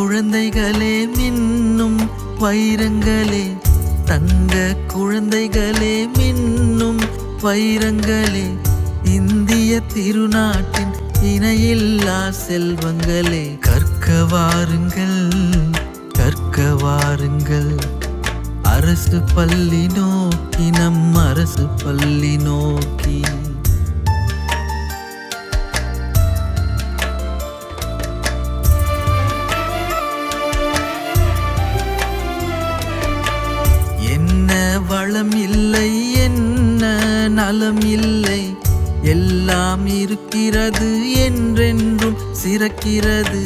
குழந்தைகளே மின்னும் வைரங்களே. தங்க குழந்தைகளே மின்னும் வைரங்களே. இந்திய திருநாட்டின் இணையில்லா செல்வங்களே. கற்க வாருங்கள் கற்க வாருங்கள். அரசு பள்ளி நோக்கி நம் அரசு பள்ளி நோக்கி. நலம் இல்லை எல்லாம் இருக்கிறது என்றென்றும் சிறக்கிறது.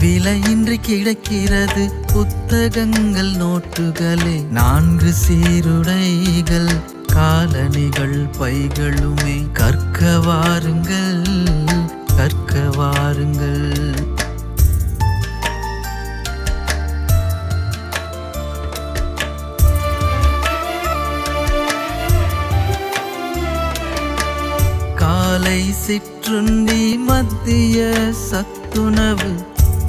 விலையின்றி கிடைக்கிறது புத்தகங்கள் நோட்டுகளே நான்கு சீருடைகள் காலணிகள் பைகளுமே. கற்க வாருங்கள் கற்க வாருங்கள். காலை சிற்றுண்டி மத்திய சத்துணவு.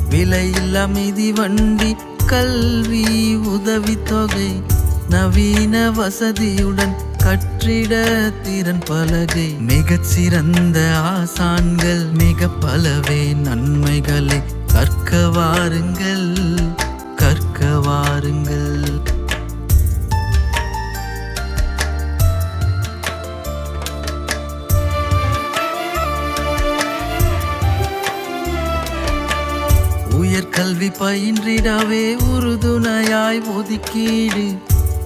விலையில் அமைதி வண்டி கல்வி உதவித்தொகை நவீன வசதியுடன் கற்றிட திறன் பலகை. மிகச் சிறந்த ஆசான்கள் மிக பலவே நன்மைகளை கற்க வாருங்கள். உயர்கல்வி பயின்றிடவே உறுதுணையாய் ஒதுக்கீடு.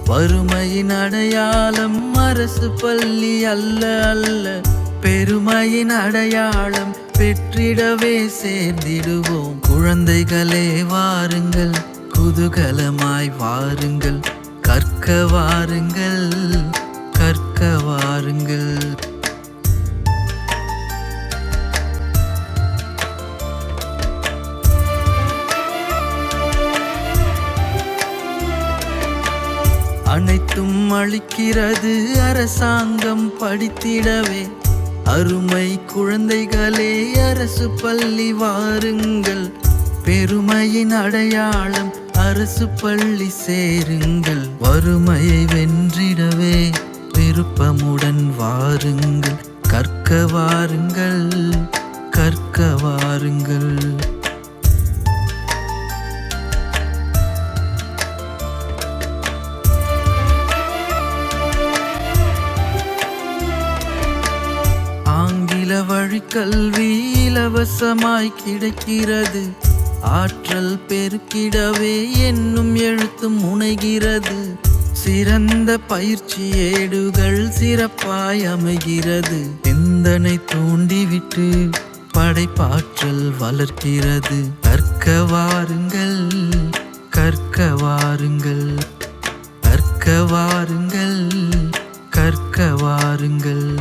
வறுமையின் அடையாளம் அரசு பள்ளி அல்ல அல்ல. பெருமையின் அடையாளம் பெற்றிடவே சேர்ந்திடுவோம். குழந்தைகளே வாருங்கள். குதூகலமாய் வாருங்கள். கற்க வாருங்கள். அனைத்தும் அளிக்கிறது. அரசாங்கம் படித்திடவே அருமை குழந்தைகளே அரசு பள்ளி வாருங்கள். பெருமையின் அடையாளம் அரசு பள்ளி சேருங்கள். வறுமையை வென்றிடவே விருப்பமுடன் வாருங்கள். கற்க வாருங்கள் கற்க வாருங்கள். கல்வி இலவசமாய் கிடைக்கிறது. ஆற்றல் பெருக்கிடவே என்னும் எழுத்தும் முனைகிறது. சிறந்த பயிற்சி ஏடுகள் சிறப்பாய் அமைகிறது. சிந்தனை தூண்டிவிட்டு படைப்பாற்றல் வளர்க்கிறது கற்க வாருங்கள் கற்க வாருங்கள் கற்க வாருங்கள் கற்க வாருங்கள்.